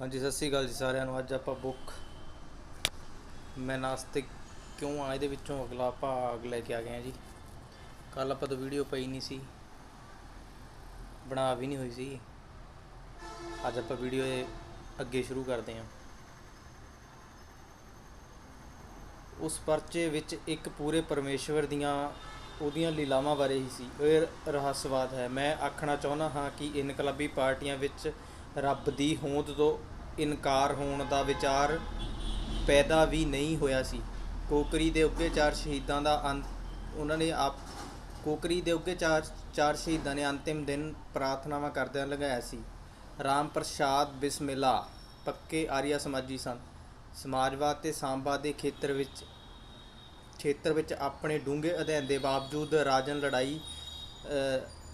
ਹਾਂਜੀ, ਸਤਿ ਸ੍ਰੀ ਅਕਾਲ ਜੀ ਸਾਰਿਆਂ ਨੂੰ। ਅੱਜ ਆਪਾਂ ਬੁੱਕ ਮੈਂ ਨਾਸਤਿਕ ਕਿਉਂ ਆ? ਇਹਦੇ ਵਿੱਚੋਂ ਅਗਲਾ ਭਾਗ ਲੈ ਕੇ ਆ ਗਏ ਆ ਜੀ। ਕੱਲ ਆਪਾਂ ਤੋਂ ਵੀਡੀਓ ਪਈ ਨਹੀਂ ਸੀ। ਬਣਾ ਵੀ ਨਹੀਂ ਹੋਈ ਸੀ। ਅੱਜ ਆਪਾਂ ਵੀਡੀਓ ਅੱਗੇ ਸ਼ੁਰੂ ਕਰਦੇ ਹਾਂ। ਉਸ ਪਰਚੇ ਵਿੱਚ ਇੱਕ ਪੂਰੇ ਪਰਮੇਸ਼ਵਰ ਦੀਆਂ, ਉਹਦੀਆਂ ਲੀਲਾਵਾਂ ਬਾਰੇ ਹੀ ਸੀ। ਇਹ ਰਹੱਸਵਾਦ ਹੈ। ਮੈਂ ਆਖਣਾ ਚਾਹੁੰਦਾ ਹਾਂ ਕਿ ਇਨਕਲਾਬੀ ਪਾਰਟੀਆਂ ਵਿੱਚ ਰੱਬ ਦੀ ਹੋਂਦ ਤੋਂ ਇਨਕਾਰ ਹੋਣ ਦਾ ਵਿਚਾਰ ਪੈਦਾ ਵੀ ਨਹੀਂ ਹੋਇਆ ਸੀ। ਕੋਕਰੀ ਦੇ ਉੱਗੇ ਚਾਰ ਸ਼ਹੀਦਾਂ ਦਾ ਅੰਤ, ਉਹਨਾਂ ਨੇ ਆਪ, ਕੋਕਰੀ ਦੇ ਉੱਗੇ ਚਾਰ ਚਾਰ ਸ਼ਹੀਦਾਂ ਨੇ ਅੰਤਿਮ ਦਿਨ ਪ੍ਰਾਰਥਨਾਵਾਂ ਕਰਦਿਆਂ ਲਗਾਇਆ ਸੀ। ਰਾਮ ਪ੍ਰਸਾਦ ਬਿਸਮਿਲ੍ਲਾ ਪੱਕੇ ਆਰੀਆ ਸਮਾਜੀ ਸਨ ਸਮਾਜਵਾਦ ਤੇ ਸਾਮਵਾਦ ਦੇ ਖੇਤਰ ਵਿੱਚ ਖੇਤਰ ਵਿੱਚ ਆਪਣੇ ਡੂੰਘੇ ਅਧਿਐਨ ਦੇ ਬਾਵਜੂਦ ਰਾਜਨ ਲੜਾਈ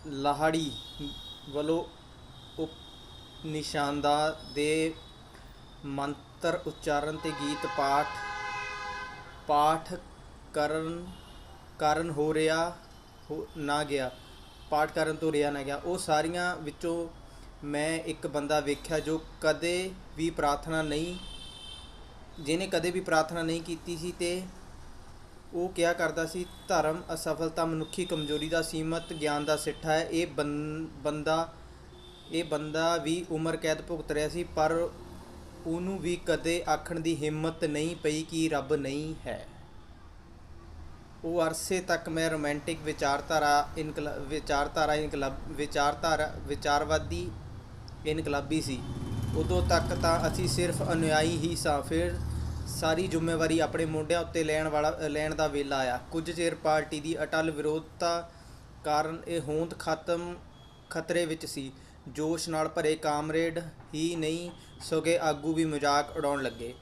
ਲਾਹੜੀ ਵੱਲੋਂ ਨਿਸ਼ਾਨਦਾ ਦੇ ਮੰਤਰ ਉਚਾਰਨ ਅਤੇ ਗੀਤ ਪਾਠ ਪਾਠ ਕਰਨ, ਕਾਰਨ ਹੋ ਰਿਹਾ, ਹੋ ਨਾ ਗਿਆ, ਪਾਠ ਕਰਨ ਤੋਂ ਰਿਹਾ ਨਾ ਗਿਆ। ਉਹ ਸਾਰੀਆਂ ਵਿੱਚੋਂ ਮੈਂ ਇੱਕ ਬੰਦਾ ਵੇਖਿਆ ਜੋ ਕਦੇ ਵੀ ਪ੍ਰਾਰਥਨਾ ਨਹੀਂ, ਜਿਹਨੇ ਕਦੇ ਵੀ ਪ੍ਰਾਰਥਨਾ ਨਹੀਂ ਕੀਤੀ ਸੀ ਤੇ ਉਹ ਕਿਹਾ ਕਰਦਾ ਸੀ, ਧਰਮ, ਅਸਫਲਤਾ, ਮਨੁੱਖੀ ਕਮਜ਼ੋਰੀ ਦਾ ਸੀਮਤ ਗਿਆਨ ਦਾ ਸਿੱਠਾ ਹੈ। ਇਹ ਬੰ- ਬੰਦਾ ਇਹ ਬੰਦਾ ਵੀ ਉਮਰ ਕੈਦ ਭੁਗਤ ਰਿਹਾ ਸੀ, ਪਰ ਉਹਨੂੰ ਵੀ ਕਦੇ ਆਖਣ ਦੀ ਹਿੰਮਤ ਨਹੀਂ ਪਈ ਕਿ ਰੱਬ ਨਹੀਂ ਹੈ। ਉਹ ਅਰਸੇ ਤੱਕ ਮੈਂ ਰੋਮਾਂਟਿਕ ਵਿਚਾਰਧਾਰਾ, ਇਨਕਲਾ, ਵਿਚਾਰਧਾਰਾ, ਇਨਕਲਾਬ, ਵਿਚਾਰਧਾਰਾ, ਵਿਚਾਰਵਾਦੀ, ਇਨਕਲਾਬੀ ਸੀ। ਉਦੋਂ ਤੱਕ ਤਾਂ ਅਸੀਂ ਸਿਰਫ ਅਨੁਯਾਈ ਹੀ ਸਾਂ, ਫਿਰ ਸਾਰੀ ਜ਼ਿੰਮੇਵਾਰੀ ਆਪਣੇ ਮੋਢਿਆਂ ਉੱਤੇ ਲੈਣ ਵਾਲਾ, ਲੈਣ ਦਾ ਵੇਲਾ ਆਇਆ। ਕੁਝ ਚਿਰ ਪਾਰਟੀ ਦੀ ਅਟਲ ਵਿਰੋਧਤਾ ਕਾਰਨ ਇਹ ਹੋਂਦ ਖਤਮ, ਖਤਰੇ ਵਿੱਚ ਸੀ। ਜੋਸ਼ ਨਾਲ ਭਰੇ ਕਾਮਰੇਡ ਹੀ ਨਹੀਂ, ਸਗੋਂ ਆਗੂ ਵੀ ਮਜ਼ਾਕ ਉਡਾਉਣ ਲੱਗੇ।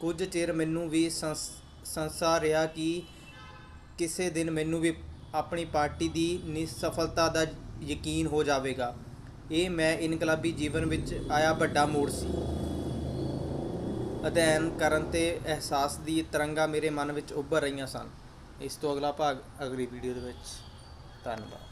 ਕੁਝ ਚਿਰ ਮੈਨੂੰ ਵੀ ਸੰਸ- ਸੰਸਾ ਰਿਹਾ ਕਿ ਕਿਸੇ ਦਿਨ ਮੈਨੂੰ ਵੀ ਆਪਣੀ ਪਾਰਟੀ ਦੀ ਨਿਸਫਲਤਾ ਦਾ ਯਕੀਨ ਹੋ ਜਾਵੇਗਾ। ਇਹ ਮੈਂ ਇਨਕਲਾਬੀ ਜੀਵਨ ਵਿੱਚ ਆਇਆ ਵੱਡਾ ਮੋੜ ਸੀ। ਅਧਿਐਨ ਕਰਨ ਤੇ ਅਹਿਸਾਸ ਦੀ ਤਰੰਗਾਂ ਮੇਰੇ ਮਨ ਵਿੱਚ ਉੱਭਰ ਰਹੀਆਂ ਸਨ। ਇਸ ਤੋਂ ਅਗਲਾ ਭਾਗ ਅਗਲੀ ਵੀਡੀਓ ਦੇ ਵਿੱਚ। ਧੰਨਵਾਦ।